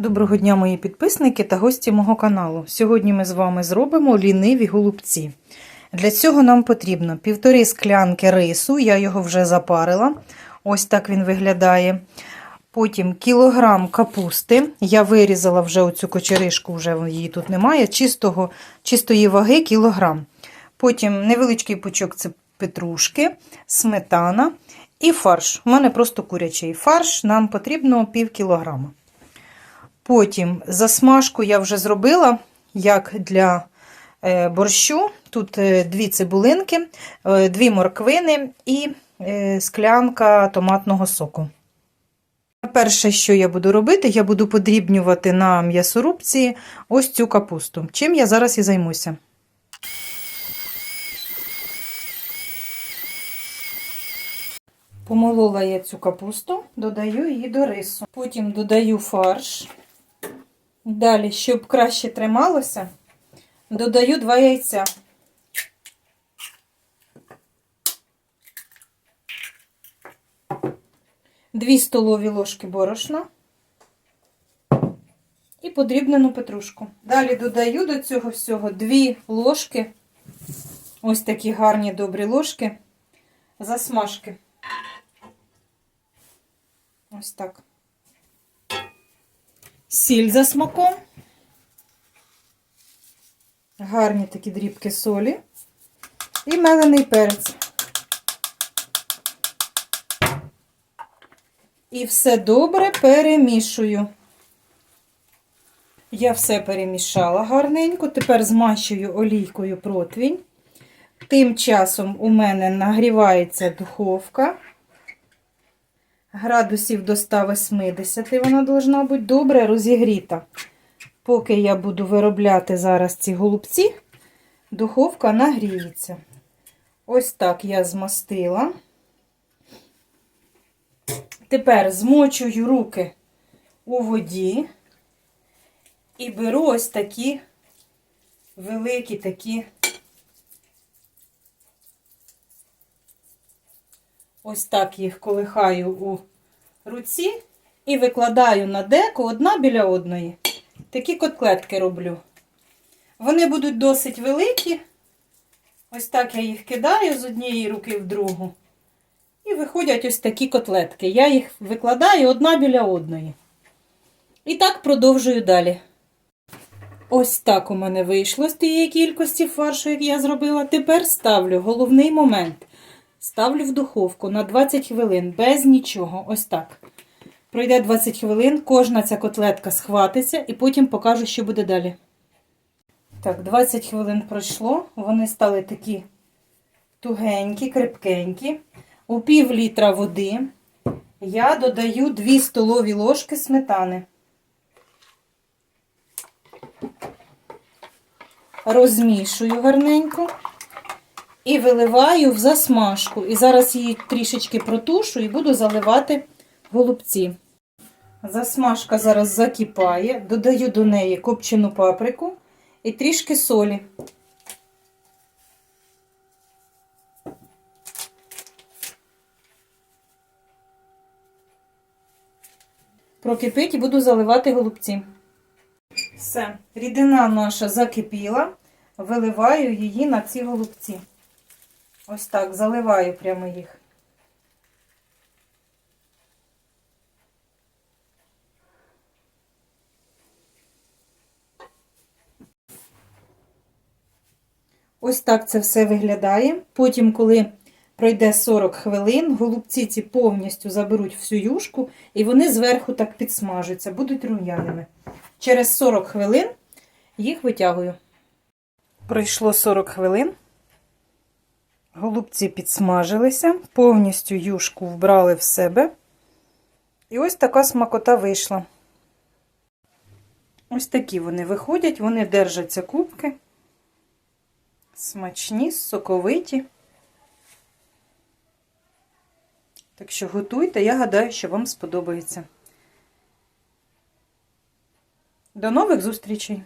Доброго дня, мої підписники та гості мого каналу. Сьогодні ми з вами зробимо ліниві голубці. Для цього нам потрібно півтори склянки рису, я його вже запарила. Ось так він виглядає. Потім кілограм капусти. Я вирізала вже оцю кочеришку, вже її тут немає. Чистого, чистої ваги кілограм. Потім невеличкий пучок це петрушки, сметана і фарш. У мене просто курячий фарш, нам потрібно пів кілограма. Потім засмажку я вже зробила, як для е, борщу. Тут е, дві цибулинки, е, дві морквини і склянка томатного соку. Перше, що я буду робити, я буду подрібнювати на м'ясорубці ось цю капусту. Чим я зараз і займуся. Помолола я цю капусту, додаю її до рису. Потім додаю фарш. Далі, щоб краще трималося, додаю два яйця. Дві столові ложки борошна і подрібнену петрушку. Далі додаю до цього всього дві ложки, ось такі гарні добрі ложки, засмажки. Ось так. Сіль за смаком. Гарні такі дрібки солі. І мелений перець. І все добре перемішую. Я все перемішала гарненько. Тепер змащую олійкою противінь. Тим часом у мене нагрівається духовка. Градусів до 180 вона должна бути добре розігріта. Поки я буду виробляти зараз ці голубці, духовка нагріється. Ось так я змастила. Тепер змочую руки у воді і беру ось такі великі такі. Ось так їх колихаю у руці і викладаю на деко одна біля одної. Такі котлетки роблю. Вони будуть досить великі. Ось так я їх кидаю з однієї руки в другу. І виходять ось такі котлетки. Я їх викладаю одна біля одної. І так продовжую далі. Ось так у мене вийшло з тієї кількості фаршу, як я зробила. Тепер ставлю головний момент. Ставлю в духовку на 20 хвилин, без нічого. Ось так. Пройде 20 хвилин, кожна ця котлетка схватиться, і потім покажу, що буде далі. Так, 20 хвилин пройшло, вони стали такі тугенькі, крепкенькі. У пів літра води я додаю 2 столові ложки сметани. Розмішую гарненько. І виливаю в засмажку. І зараз її трішечки протушу і буду заливати голубці. Засмажка зараз закипає, додаю до неї копчену паприку і трішки солі. Прокипить і буду заливати голубці. Все, рідина наша закипіла, виливаю її на ці голубці. Ось так, заливаю прямо їх. Ось так це все виглядає. Потім, коли пройде 40 хвилин, голубці ці повністю заберуть всю юшку, і вони зверху так підсмажуться, будуть рум'яними. Через 40 хвилин їх витягую. Пройшло 40 хвилин. Голубці підсмажилися, повністю юшку вбрали в себе. І ось така смакота вийшла. Ось такі вони виходять, вони держаться кубки. Смачні, соковиті. Так що готуйте, я гадаю, що вам сподобається. До нових зустрічей!